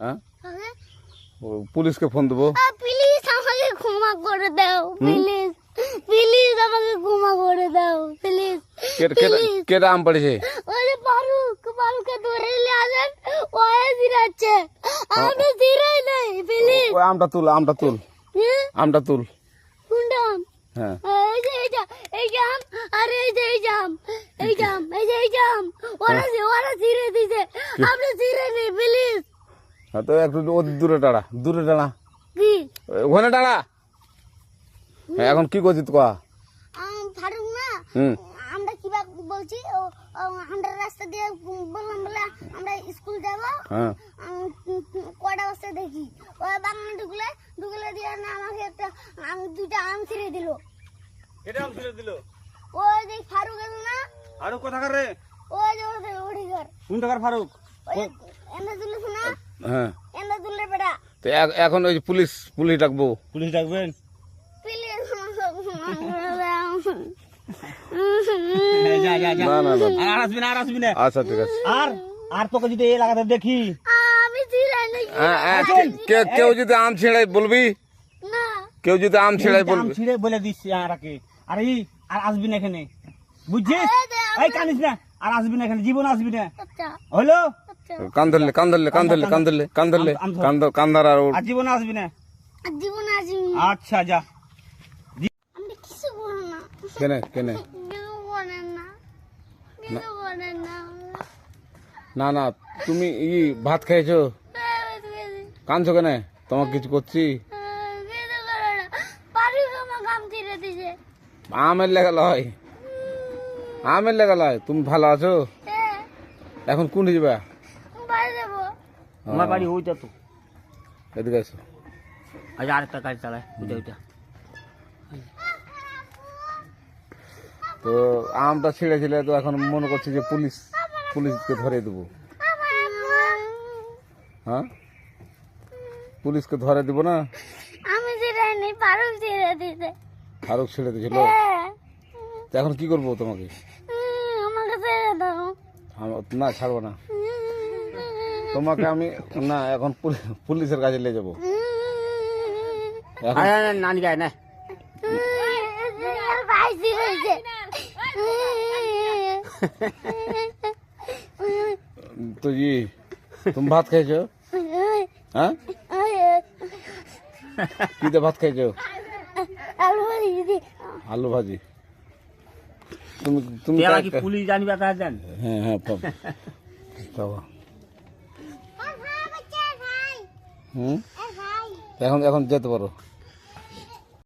হ্যাঁ? পুলিশকে ফোন দেবো। প্লিজ আমাকে ক্ষমা করে দাও প্লিজ প্লিজ আমাকে ক্ষমা করে দাও প্লিজ কে- কেটা কেটা আম পড়েছে? ওই যে ফারুক ফারুককে ধরে নিয়ে আসেন ও জিরাচ্ছে। আমি জিরাই নাই প্লিজ ওই আমটা তুল আমটা তুল। আমটা তুল। কোনটা আম? হ্যাঁ। এই যে এই জাম এই জাম আর এই যে এই জাম এই জাম এই যে এই জাম ওরা ওরা জিরে দিছে। আপনি জিরে নেই প্লিজ হ্যাঁ, তো একটু ও- দূরে টাড়া দূরে টাড়া কি? ওখানে টাড়া হ্যাঁ, এখন কি করছিস কয়া আম, ফারুক না আমরা কীভাবে বলছি আমরা রাস্তা দিয়ে বললাম বলে আমরা স্কুল যাব। হ্যাঁ। আম, কয়টা বস্তা দেখি? ওই বাগানে ঢুকলে ঢুকলে দিয়ে না আমাকে একটা আম দুইটা আম ছিঁড়ে দিল। এটা আম ছিঁড়ে দিল? ওই যে ফারুক আছে না আরও কোথাকার রে? ওই যে ওদের ওড়ি কোন টাকার ফারুক এনে তুলিস না? হ্যাঁ। তো এখন ওই যে পুলিশ পুলিশ ডাকবো। পুলিশ ডাকবেন? আর আসবি না আর আসবি না। আচ্ছা ঠিক আছে। আর আর তোকে যদি এই লাগাতে দেখি। আমি ছিঁড়াই নাকি? কেউ যদি আম ছিঁড়াই বলবি? কেউ যদি আম ছিঁড়াই বলবি? ছিঁড়ে বলে দিচ্ছি আরাকে আর এই আর আসবি না এখানে। বুঝছিস? এই কানিস না। আর আসবি না এখানে জীবন আসবি না। আচ্ছা। হলো? কান ধরলে কান ধরলে কান ধরলে কান ধরলে কান ধরলে কান ধর- আর জীবন আসবি না? আর জীবন আসি আচ্ছা যা। আমি কিছু বলো না। কেনে কেনে? না। না। না। না তুমি ই ভাত খেয়েছো? কানছো কেনে? তোমাকে কিছু করছি? আমার লেগে লয় আমের লেগে লয় তুমি ভালো আছো? হ্যাঁ। এখন কোন যাব আমার বাড়ি ওইটা তো। এদিকে আসো আজ আরেকটা গাড়ি চালায় ওইটা ওইটা তো আমটা ছিঁড়েছিলে তো এখন মনে করছি যে পুলিশ পুলিশকে ধরে দেবো। হ্যাঁ? পুলিশকে ধরে দিব না? আমি ছিঁড়ে নি পারুক ছিঁড়ে দিতে ফারুক ছেড়ে দিয়েছিল? হ্যাঁ। তো এখন কি করব তোমাকে? আমাকে ছেড়ে দাও। না ছাড়বো না। তোমাকে আমি না এখন পুলি- পুলিশের কাছে নিয়ে যাব। নানি গায় না। তো ই তুমি ভাত খেয়েছো? হ্যাঁ? কি ভাত খেয়েছো? আলু ভাজি। আলু ভাজি তুমি তুমি পুলিশ জানবে তা জান হ্যাঁ হ্যাঁ হুম? এখন এখন যেতে পারো।